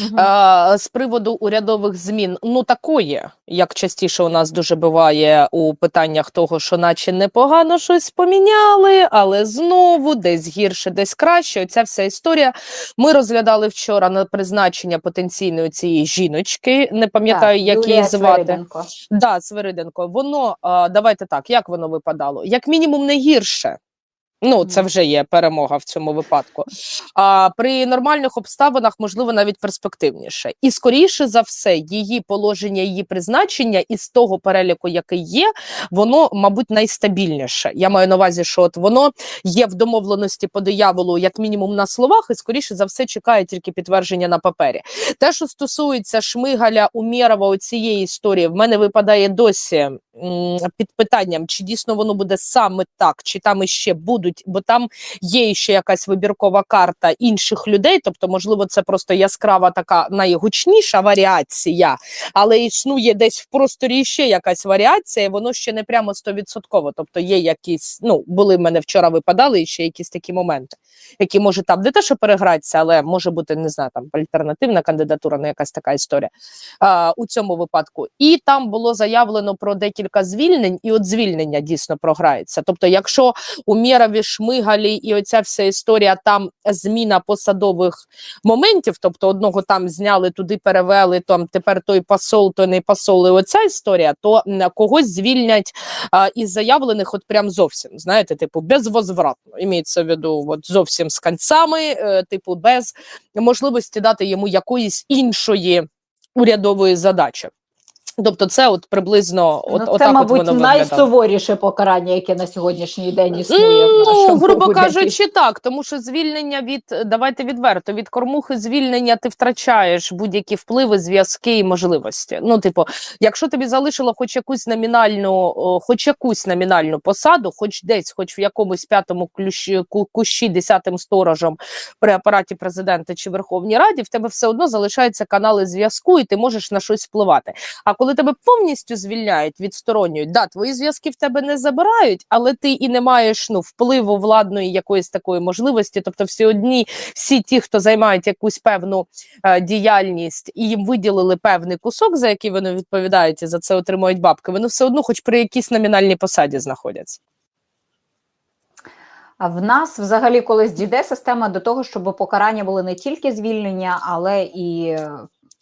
Е, з приводу урядових змін, ну такої, як частіше у нас дуже буває у питаннях того, що наче непогано щось поміняли, але знову десь гірше, десь краще. Оця вся історія. Ми розглядали вчора на призначення потенційної цієї жіночки. Не пам'ятаю, як її звати. Свириденко. Да, Свириденко. Воно а, давайте так, як воно випадало? Як мінімум, не гірше. Ну, це вже є перемога в цьому випадку. А при нормальних обставинах, можливо, навіть перспективніше. І скоріше за все, її положення, її призначення із того переліку, який є, воно, мабуть, найстабільніше. Я маю на увазі, що от воно є в домовленості по дияволу, як мінімум на словах, і скоріше за все чекає тільки підтвердження на папері. Те, що стосується Шмигаля Умєрова, у цієї історії, в мене випадає досі під питанням, чи дійсно воно буде саме так, чи там іще будуть, бо там є ще якась вибіркова карта інших людей. Тобто, можливо, це просто яскрава така найгучніша варіація, але існує десь в просторі ще якась варіація, воно ще не прямо стовідсотково. Тобто є якісь, ну були в мене вчора випадали ще якісь такі моменти, які може там не те, що перегратися, але може бути не знаю, там альтернативна кандидатура, ну якась така історія а, у цьому випадку. І там було заявлено про декілька звільнень, і от звільнення дійсно програється. Тобто, якщо у Мєрові, Шмигалі і оця вся історія, там зміна посадових моментів, тобто одного там зняли, туди перевели, там тепер той посол, той не посол, і оця історія, то когось звільнять а, із заявлених, от прям зовсім, знаєте, типу, безвозвратно. Імеється в виду, от зовсім з кінцями, е, типу, без можливості дати йому якоїсь іншої урядової задачі. Тобто, це от приблизно от, ну, це, отак мабуть, от воно найсуворіше покарання, яке на сьогоднішній день існує. в Ну, грубо уряді. кажучи, так, тому що звільнення від давайте відверто від кормухи звільнення ти втрачаєш будь-які впливи, зв'язки і можливості. Ну, типу, якщо тобі залишило хоч якусь номінальну, хоч якусь номінальну посаду, хоч десь, хоч в якомусь п'ятому ключі ку- кущі, десятим сторожем при апараті президента чи Верховній Раді, в тебе все одно залишаються канали зв'язку, і ти можеш на щось впливати. А коли тебе повністю звільняють, відсторонюють, да, твої зв'язки в тебе не забирають, але ти і не маєш ну впливу владної якоїсь такої можливості. Тобто, всі одні, всі ті, хто займають якусь певну е, діяльність, і їм виділили певний кусок, за який вони відповідають і за це отримують бабки. Вони все одно, хоч при якійсь номінальній посаді, знаходяться. А в нас взагалі колись дійде система до того, щоб покарання були не тільки звільнення, але і е,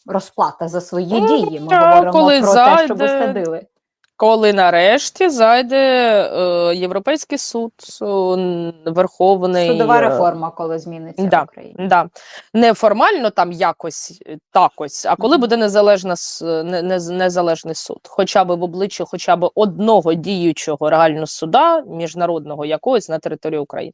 розплата за свої Ну, дії. Ми так, говоримо коли про те, що ви садили. Коли нарешті зайде е, Європейський суд, е, Верховний Судова е, реформа, коли зміниться да. в Україні. Да. Не формально там якось е, такось, а коли буде незалежна не, не, незалежний суд, хоча б в обличчі хоча б одного діючого реально суда, міжнародного якогось на території України.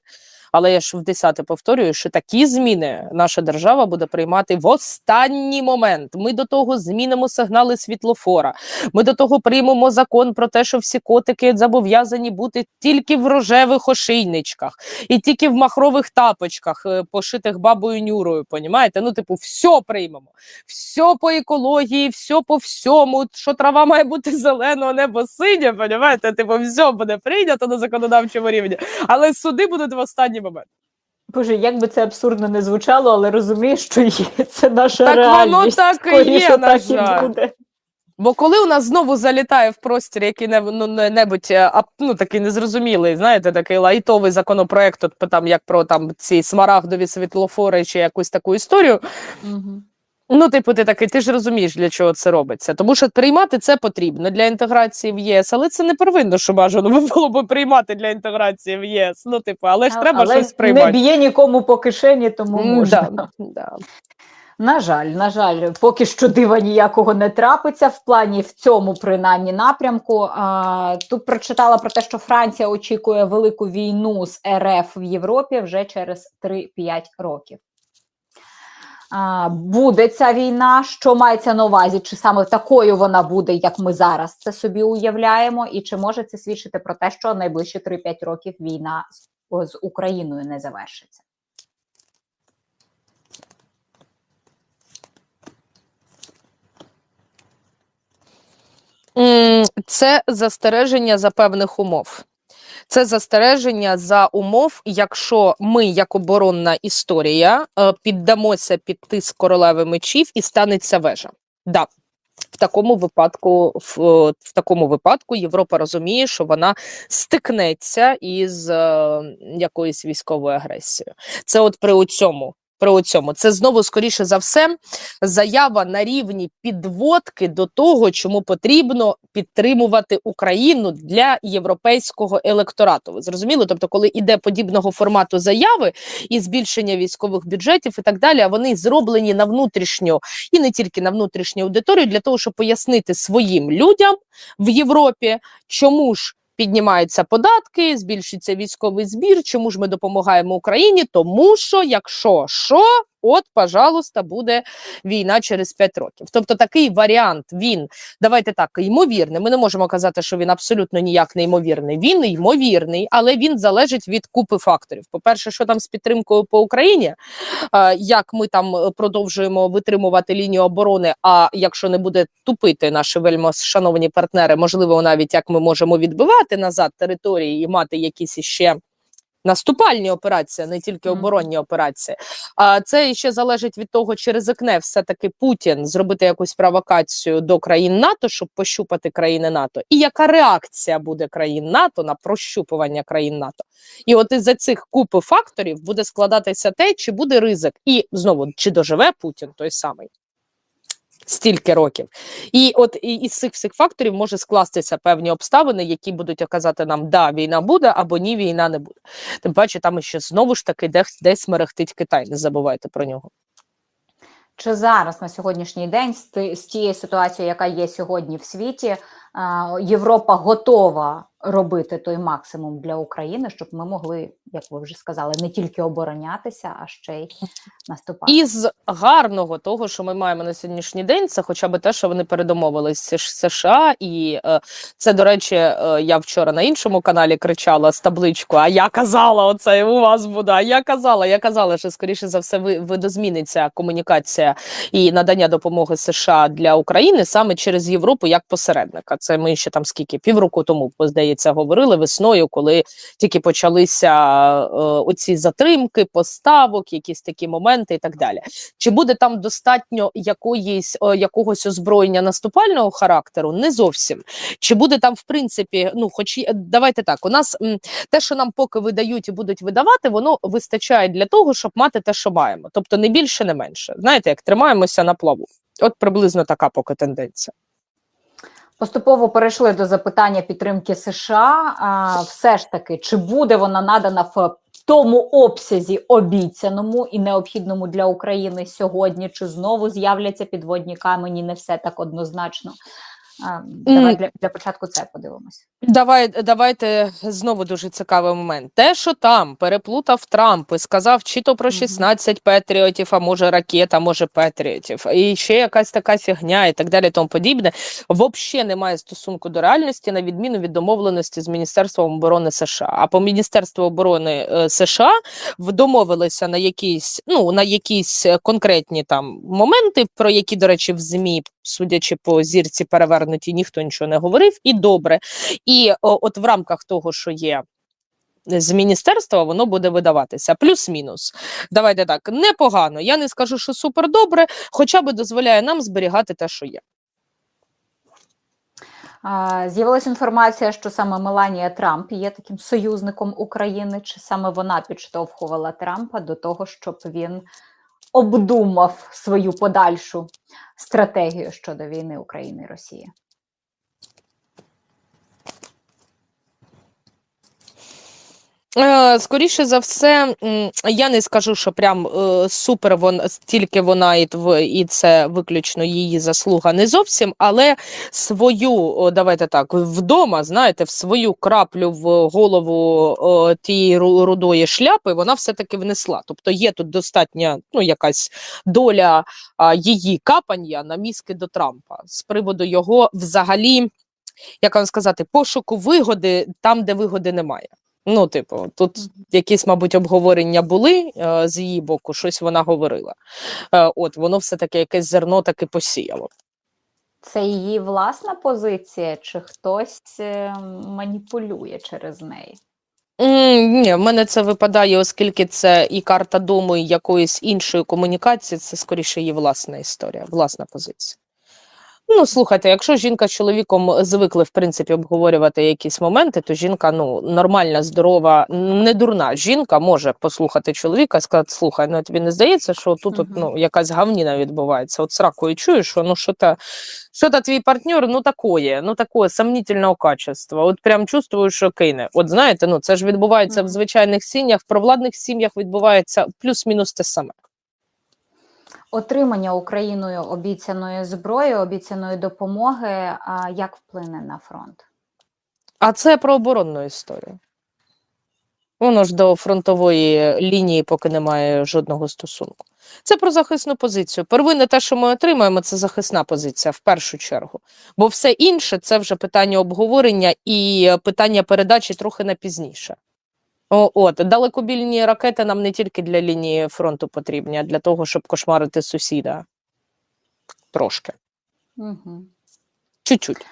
Але я ж в десяте повторюю, що такі зміни наша держава буде приймати в останній момент. Ми до того змінимо сигнали світлофора. Ми до того приймемо закон про те, що всі котики зобов'язані бути тільки в рожевих ошейничках і тільки в махрових тапочках, е, пошитих бабою Нюрою. Понімаєте? Ну, типу, все приймемо. Все по екології, все по всьому. Що трава має бути зеленого, небо синє, понімаєте? Типу, все буде прийнято на законодавчому рівні. Але суди будуть в останній момент. Боже, як би це абсурдно не звучало, але розумієш, що є. Це наша Так воно реальність. так і Скоріше є, на так і жаль. буде. Бо коли у нас знову залітає в простір який не, ну, не- небудь е, ну, такий незрозумілий, знаєте, такий лайтовий законопроект, от, там, як про там, ці смарагдові світлофори чи якусь таку історію, Мгм. Ну, типу, ти такий, ти ж розумієш, для чого це робиться. Тому що приймати це потрібно для інтеграції в ЄС, але це не первинно, що бажано було б приймати для інтеграції в єс. Ну, типу, але ж А- треба але щось не приймати. б'є нікому по кишені, тому можна. Да, да. На жаль, на жаль, поки що дива ніякого не трапиться в плані в цьому принаймні напрямку. А, тут прочитала про те, що Франція очікує велику війну з РФ в Європі вже через 3-5 років. Буде ця війна, що мається на увазі, чи саме такою вона буде, як ми зараз це собі уявляємо, і чи може це свідчити про те, що найближчі 3-5 років війна з Україною не завершиться? Це застереження за певних умов. Це застереження за умов, якщо ми, як оборонна історія, е, піддамося під тиск королеви мечів і станеться вежа. Да. В такому випадку, в, е, в такому випадку Європа розуміє, що вона стикнеться із е, якоюсь військовою агресією. Це от при цьому. При цьому це знову скоріше за все заява на рівні підводки до того, чому потрібно підтримувати Україну для європейського електорату. Ви зрозуміли? Тобто, коли іде подібного формату заяви і збільшення військових бюджетів і так далі, а вони зроблені на внутрішню і не тільки на внутрішню аудиторію, для того, щоб пояснити своїм людям в Європі, чому ж. Піднімаються податки, збільшується військовий збір. Чому ж ми допомагаємо Україні? Тому що, якщо що, от, пожалуйста, буде війна через 5 років. Тобто такий варіант він давайте так, ймовірний. Ми не можемо казати, що він абсолютно ніяк не ймовірний. Він ймовірний, але він залежить від купи факторів. По-перше, що там з підтримкою по Україні, як ми там продовжуємо витримувати лінію оборони. А якщо не буде тупити наші вельмо шановні партнери, можливо, навіть як ми можемо відбивати назад території і мати якісь іще. Наступальні операції, не тільки оборонні операції. А це ще залежить від того, чи ризикне все-таки Путін зробити якусь провокацію до країн НАТО, щоб пощупати країни НАТО, і яка реакція буде країн НАТО на прощупування країн НАТО. І от із за цих купи факторів буде складатися те, чи буде ризик, і знову чи доживе Путін той самий. Стільки років, і от із цих всіх факторів може скластися певні обставини, які будуть казати нам, да, війна буде або ні, війна не буде. Тим паче, там ще знову ж таки десь, десь мерехтить Китай. Не забувайте про нього. Чи зараз на сьогоднішній день з, тією ситуацією, яка є сьогодні в світі, Європа готова робити той максимум для України, щоб ми могли, як ви вже сказали, не тільки оборонятися, а ще й наступати. Із гарного того, що ми маємо на сьогоднішній день, це хоча б те, що вони передомовились з США, і е, це, до речі, е, я вчора на іншому каналі кричала з табличку. А я казала, оце у вас буде. А я казала, я казала, що скоріше за все ви видозміниться комунікація і надання допомоги США для України саме через Європу як посередника. Це ми ще там скільки півроку тому здається говорили весною, коли тільки почалися е, оці затримки, поставок, якісь такі моменти і так далі. Чи буде там достатньо якоїсь е, якогось озброєння наступального характеру? Не зовсім. Чи буде там, в принципі, ну, хоч давайте так, у нас м, те, що нам поки видають і будуть видавати, воно вистачає для того, щоб мати те, що маємо. Тобто не більше, не менше. Знаєте, як тримаємося на плаву. От приблизно така поки тенденція. Поступово перейшли до запитання підтримки США. Все ж таки, чи буде вона надана в тому обсязі обіцяному і необхідному для України сьогодні? Чи знову з'являться підводні камені? Не все так однозначно. Давай для, для початку це подивимося. Давай, давайте знову дуже цікавий момент. Те, що там переплутав Трамп і сказав, чи то про Мгм. 16 патріотів, а може ракет, а може патріотів, і ще якась така фігня, і так далі, тому подібне, взагалі немає стосунку до реальності, на відміну від домовленості з Міністерством оборони США. А по Міністерству оборони е, США домовилися на якісь, ну на якісь конкретні там моменти, про які, до речі, в ЗМІ, судячи по зірці перевернуті, ніхто нічого не говорив, і добре. І о, от в рамках того, що є з міністерства, воно буде видаватися. Плюс-мінус. Давайте так, непогано. Я не скажу, що супер добре, хоча б дозволяє нам зберігати те, що є. З'явилася інформація, що саме Меланія Трамп є таким союзником України, чи саме вона підштовхувала Трампа до того, щоб він обдумав свою подальшу стратегію щодо війни України і Росії. Скоріше за все, я не скажу, що прям е, супер вон тільки вона і, і це виключно її заслуга не зовсім, але свою, давайте так, вдома, знаєте, в свою краплю в голову тієї рудої шляпи вона все-таки внесла. Тобто є тут достатня ну, якась доля її капання на мізки до Трампа з приводу його взагалі, як вам сказати, пошуку вигоди там, де вигоди немає. Ну, типу, тут якісь, мабуть, обговорення були е, з її боку, щось вона говорила. Е, от воно все таки якесь зерно таки посіяло. Це її власна позиція, чи хтось е, маніпулює через неї? М, Ні, в мене це випадає, оскільки це і карта дому, і якоїсь іншої комунікації, це скоріше її власна історія, власна позиція. Ну, слухайте, якщо жінка з чоловіком звикли, в принципі, обговорювати якісь моменти, то жінка ну, нормальна, здорова, не дурна жінка може послухати чоловіка і сказати: слухай, ну тобі не здається, що тут от, ну, якась гавніна відбувається. От сракою чуєш, що ну що та що то твій партнер, ну такое, ну такое сомнительного качества. От прям чувствую, що кине. От знаєте, ну це ж відбувається в звичайних сім'ях, в провладних сім'ях відбувається плюс-мінус те саме. Отримання Україною обіцяної зброї, обіцяної допомоги, як вплине на фронт? А це про оборонну історію. Воно ж до фронтової лінії поки немає жодного стосунку. Це про захисну позицію. Первинне те, що ми отримаємо, це захисна позиція в першу чергу. Бо все інше це вже питання обговорення і е, питання передачі трохи на пізніше. О, от далекобільні ракети нам не тільки для лінії фронту потрібні, а для того, щоб кошмарити сусіда. Трошки. Угу. Чуть-чуть.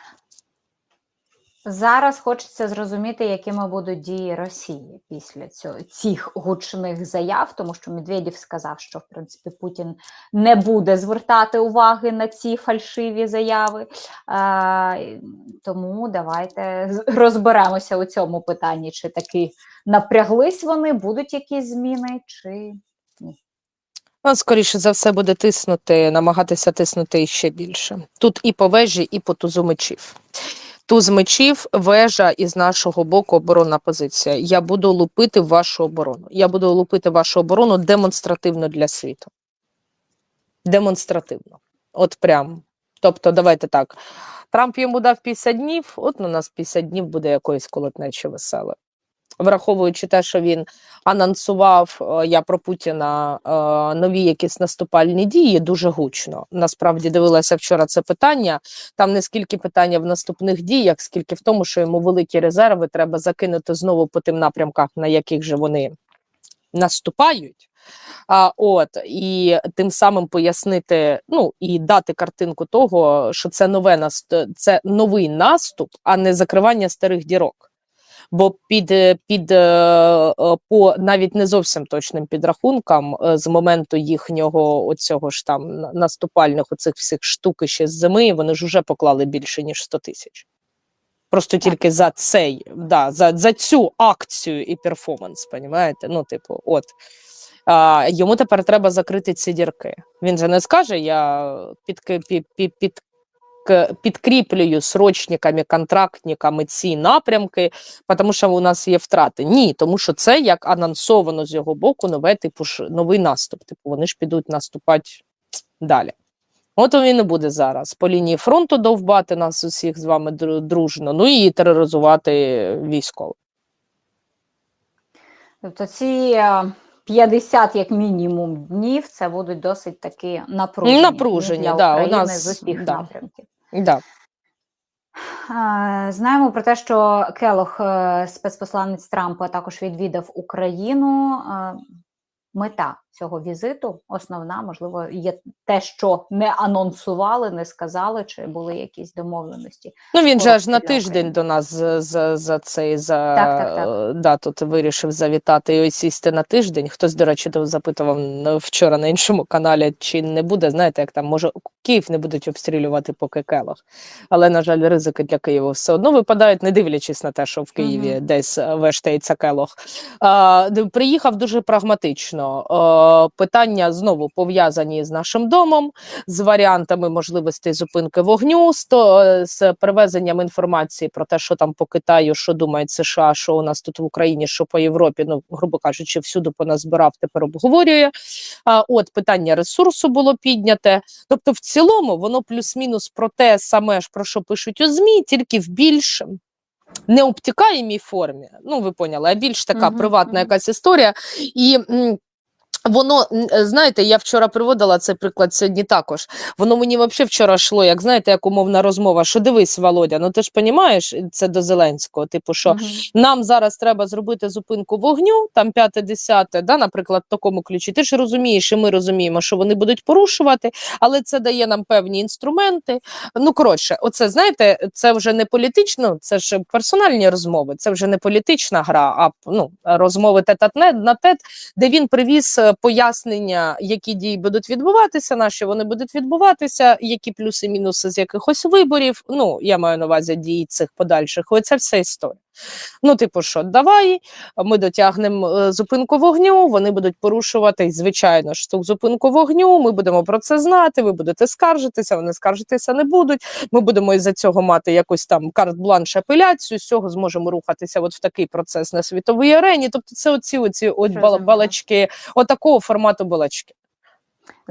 Зараз хочеться зрозуміти, якими будуть дії Росії після цього цих гучних заяв, тому що Медведєв сказав, що в принципі Путін не буде звертати уваги на ці фальшиві заяви. А, тому давайте розберемося у цьому питанні, чи таки напряглись вони, будуть якісь зміни, чи Ну, скоріше за все, буде тиснути, намагатися тиснути іще більше. Тут і по вежі, і по тузу мечів. Туз мечів, вежа із нашого боку оборонна позиція. Я буду лупити вашу оборону. Я буду лупити вашу оборону демонстративно для світу. Демонстративно. От прям. Тобто, давайте так. Трамп йому дав 50 днів, от на нас 50 днів буде якоїсь колотнечі веселе. Враховуючи те, що він анонсував е, я про Путіна е, нові якісь наступальні дії дуже гучно. Насправді дивилася вчора це питання. Там не скільки питання в наступних діях, скільки в тому, що йому великі резерви треба закинути знову по тим напрямках, на яких же вони наступають. А, от і тим самим пояснити, ну і дати картинку того, що це нове це новий наступ, а не закривання старих дірок. Бо під, під е, е, по навіть не зовсім точним підрахункам, е, з моменту їхнього оцього ж там наступальних оцих всіх штук ще з зими, вони ж вже поклали більше ніж 100 тисяч. Просто тільки за цей, да, за, за цю акцію і перформанс, понімаєте? Ну, типу, от. А, йому тепер треба закрити ці дірки. Він же не скаже, я під, під, під, під, підкріплюю срочниками, контрактниками ці напрямки, тому що у нас є втрати. Ні, тому що це як анонсовано з його боку нове, типу новий наступ. Типу, вони ж підуть наступати далі. От він і буде зараз по лінії фронту довбати нас усіх з вами дружно, ну і тероризувати військових. тобто ці е, 50 як мінімум днів це будуть досить таки напружені, Напружені, для да, у нас, з усіх да. напрямків. Да. Знаємо про те, що Келох, е, спецпосланець Трампа, також відвідав Україну. Е, Мета цього візиту основна, можливо, є те, що не анонсували, не сказали, чи були якісь домовленості. Ну він же аж на тиждень до нас за, за, за цей за Так, так, так. е, да, тут вирішив завітати і ось сісти на тиждень. Хтось, до речі, запитував вчора на іншому каналі, чи не буде, знаєте, як там може Київ не будуть обстрілювати поки Келох. Але, на жаль, ризики для Києва все одно випадають, не дивлячись на те, що в Києві Мгм. десь е, вештається Келох. А, приїхав дуже прагматично. Е, питання знову пов'язані з нашим домом, з варіантами можливостей зупинки вогню, з, то, е, з перевезенням інформації про те, що там по Китаю, що думають США, що у нас тут в Україні, що по Європі, ну грубо кажучи, всюди поназбирав, тепер обговорює. А, от питання ресурсу було підняте. Тобто, в цілому, воно плюс-мінус про те саме ж про що пишуть у ЗМІ, тільки в більш не обтікаємій формі. Ну, ви поняли, а більш така приватна якась історія. І Воно е, знаєте, я вчора приводила цей приклад сьогодні також. Воно мені взагалі вчора йшло, як знаєте, як умовна розмова. Що дивись, Володя, ну ти ж розумієш, це до Зеленського. Типу, що Мгм. нам зараз треба зробити зупинку вогню, там п'яте, десяте, да, наприклад, в такому ключі. Ти ж розумієш, і ми розуміємо, що вони будуть порушувати, але це дає нам певні інструменти. Ну коротше, оце знаєте, це вже не політично, це ж персональні розмови, це вже не політична гра, а ну розмови тет на тет, де він привіз е, пояснення, які дії будуть відбуватися, на що вони будуть відбуватися, які плюси, мінуси з якихось виборів. Ну я маю на увазі дії цих подальших. Оця вся історія. Ну, типу, що давай ми дотягнемо е, зупинку вогню, вони будуть порушувати, звичайно ж, ту зупинку вогню. Ми будемо про це знати. Ви будете скаржитися, вони скаржитися не будуть. Ми будемо із-за цього мати якусь там карт-бланш апеляцію. З цього зможемо рухатися от в такий процес на світовій арені. Тобто, це оці оці от бал- балачки, отакого формату балачки.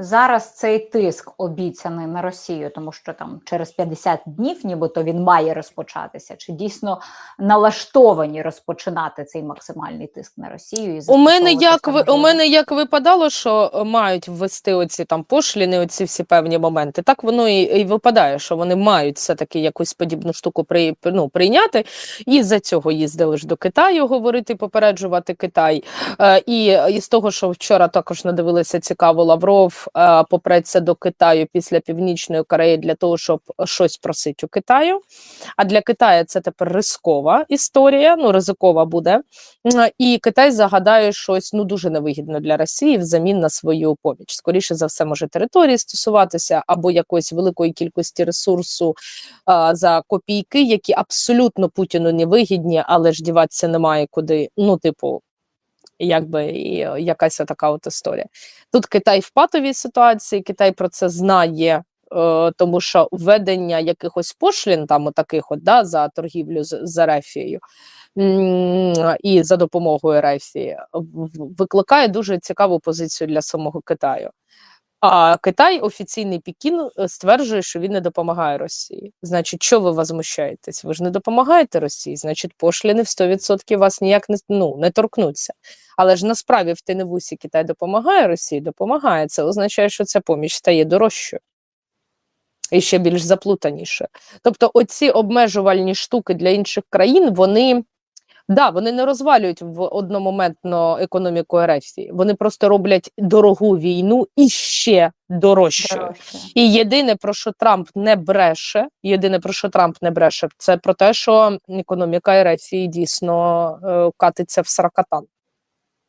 Зараз цей тиск обіцяний на Росію, тому що там через 50 днів, нібито він має розпочатися. Чи дійсно налаштовані розпочинати цей максимальний тиск на Росію? І У мене як ви у мене як випадало, що мають ввести оці там пошліни, оці всі певні моменти. Так воно і, і випадає, що вони мають все таки якусь подібну штуку при, ну, прийняти. І за цього їздили ж до Китаю говорити, попереджувати Китай. Е, і, і з того, що вчора також надивилися цікаво, Лавров попреться до Китаю після Північної Кореї для того, щоб щось просити у Китаю. А для Китаю це тепер рискова історія. Ну ризикова буде. І Китай загадає щось ну дуже невигідно для Росії взамін на свою поміч. Скоріше за все, може території стосуватися або якоїсь великої кількості ресурсу а, за копійки, які абсолютно Путіну не вигідні, але ж діватися немає куди. Ну, типу, якби і е, якась така от історія. Тут Китай в патовій ситуації, Китай про це знає. е, Тому що введення якихось пошлін, там таких от да, за торгівлю з, з Ерефією, і за допомогою в- викликає дуже цікаву позицію для самого Китаю. А Китай, офіційний Пекін, е, стверджує, що він не допомагає Росії. Значить, що ви возмущаєтесь? Ви ж не допомагаєте Росії, значить, пошліни в 100% вас ніяк не, ну, не торкнуться. Але ж насправді в Теневусі Китай допомагає Росії, допомагає. Це означає, що ця поміч стає дорожчою. І ще більш заплутаніше. Тобто, оці обмежувальні штуки для інших країн, вони. Да, вони не розвалюють в одномоментно економіку Ерефії. Вони просто роблять дорогу війну і ще дорожчою. Дорожче. І єдине про що Трамп не бреше, єдине про що Трамп не бреше, це про те, що економіка Ерефії дійсно е, катиться в сракатан.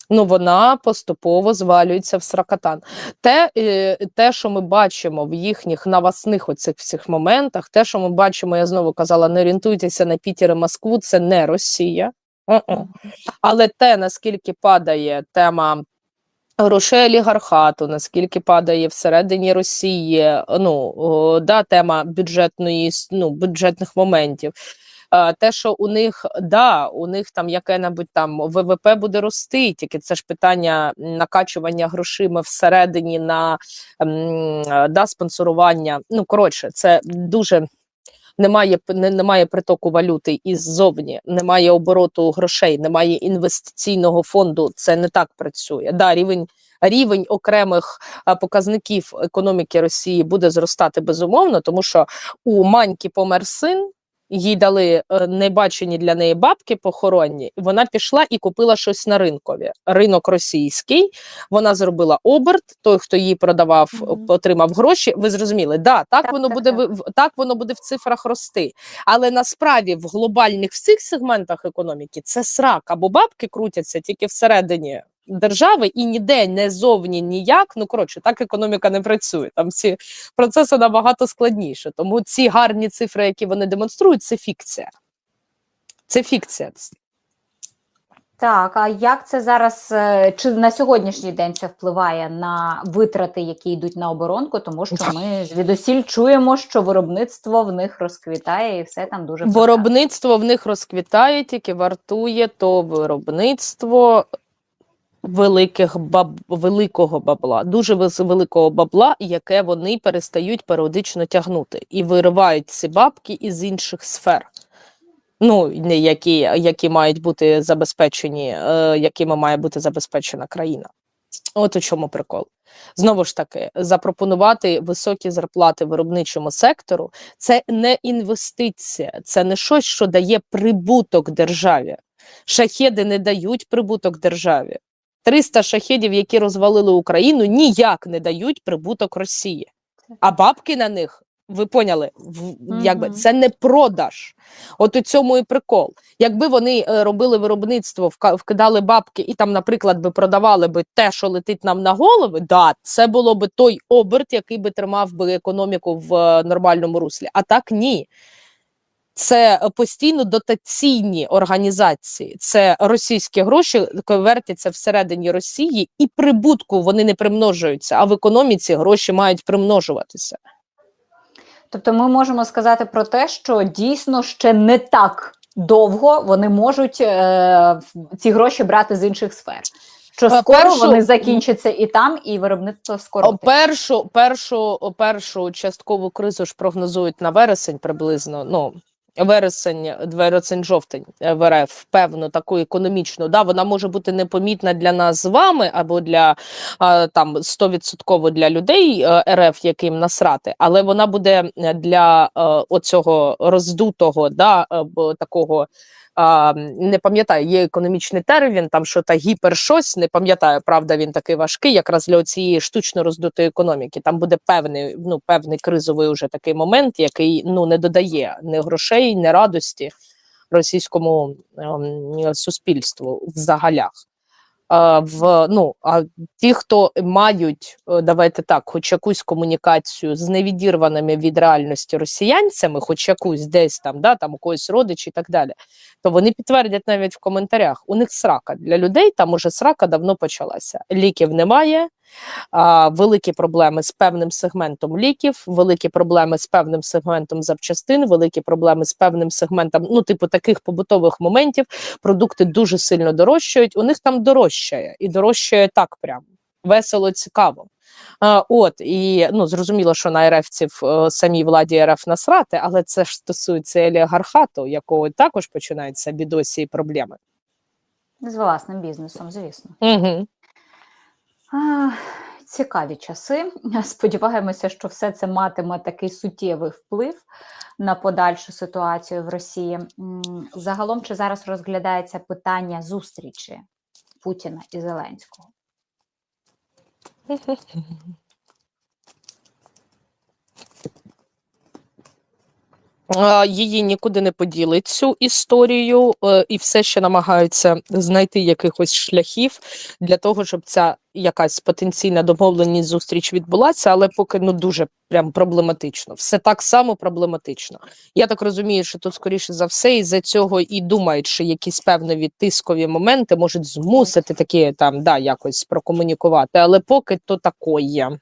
Ну, вона поступово звалюється в сракатан. Те, е, те, що ми бачимо в їхніх навасних оцих всіх моментах, те, що ми бачимо, я знову казала, не орієнтуйтеся на Пітер і Москву, це не Росія. Але те, наскільки падає тема грошей олігархату, наскільки падає всередині Росії, ну да, тема бюджетної ну, бюджетних моментів. Те, що у них да, у них там яке-небудь там ВВП буде рости, тільки це ж питання накачування грошима всередині на да, спонсорування. Ну коротше, це дуже немає немає притоку валюти іззовні, немає обороту грошей, немає інвестиційного фонду. Це не так працює. Да, рівень. Рівень окремих показників економіки Росії буде зростати безумовно, тому що у маньки помер син, їй дали е, небачені для неї бабки похоронні, вона пішла і купила щось на ринкові. Ринок російський. Вона зробила оберт. Той, хто її продавав, Мгм. отримав гроші. Ви зрозуміли, да, так, Так, воно так, буде так. так воно буде в цифрах рости. Але насправді в глобальних всіх сегментах економіки це срак або бабки крутяться тільки всередині держави і ніде не зовні ніяк. Ну коротше, так економіка не працює. Там всі процеси набагато складніше. Тому ці гарні цифри, які вони демонструють, це фікція. Це фікція. Так, а як це зараз е, чи на сьогоднішній день це впливає на витрати, які йдуть на оборонку? Тому що ми звідусіль чуємо, що виробництво в них розквітає і все там дуже. Виробництво в них розквітає, тільки вартує то виробництво великих баб, великого бабла, дуже великого бабла, яке вони перестають періодично тягнути і виривають ці бабки із інших сфер. Ну, які, які мають бути забезпечені, е, якими має бути забезпечена країна. От у чому прикол. Знову ж таки, запропонувати високі зарплати виробничому сектору це не інвестиція, це не щось, що дає прибуток державі. Шахеди не дають прибуток державі. 300 шахедів, які розвалили Україну, ніяк не дають прибуток Росії. А бабки на них, ви поняли, в, якби це не продаж. От у цьому і прикол. Якби вони е, робили виробництво, вкидали бабки і там, наприклад, би продавали би те, що летить нам на голови, да, це було би той оберт, який би тримав би економіку в е, нормальному руслі. А так ні. Це постійно дотаційні організації, це російські гроші вертяться всередині Росії, і прибутку вони не примножуються. А в економіці гроші мають примножуватися. Тобто ми можемо сказати про те, що дійсно ще не так довго вони можуть е, ці гроші брати з інших сфер. Що Е, скоро першу- вони закінчаться і там, і виробництво О, скоротиться. Першу, першу, першу часткову кризу ж прогнозують на вересень приблизно. Ну вересень, вересень, жовтень е, в РФ, певно, таку економічну. Да, вона може бути непомітна для нас з вами або для там 100% для людей е, РФ, яким насрати, але вона буде е, для оцього роздутого, да, такого. А, не пам'ятаю, є економічний термін, там що та гіпер щось, не пам'ятаю, правда, він такий важкий, якраз для цієї штучно роздутої економіки. Там буде певний, ну, певний кризовий уже такий момент, який ну не додає ні грошей, ні радості російському ем, суспільству в загалях. В, ну, а ті, хто мають, е, давайте так, хоч якусь комунікацію з невідірваними від реальності росіянцями, хоч якусь десь там, да, там у когось родичі і так далі, то вони підтвердять навіть в коментарях. У них срака для людей, там уже срака давно почалася. Ліків немає, а, великі проблеми з певним сегментом ліків, великі проблеми з певним сегментом запчастин, великі проблеми з певним сегментом, ну, типу, таких побутових моментів. Продукти дуже сильно дорожчають. У них там дорожчає і дорожчає так прям весело, цікаво. А, от і ну зрозуміло, що на РФців е, самій владі РФ насрати, але це ж стосується олігархату, якого також починаються бідосі і проблеми. З власним бізнесом, звісно. Угу. Цікаві часи. Сподіваємося, що все це матиме такий суттєвий вплив на подальшу ситуацію в Росії. Загалом, чи зараз розглядається питання зустрічі Путіна і Зеленського? Її нікуди не поділить цю історію, е, і все ще намагаються знайти якихось шляхів для того, щоб ця якась потенційна домовленість зустріч відбулася, але поки ну дуже прям проблематично. Все так само проблематично. Я так розумію, що тут скоріше за все, із за цього і думають, що якісь певні тискові моменти можуть змусити такі там да якось прокомунікувати, але поки то такое.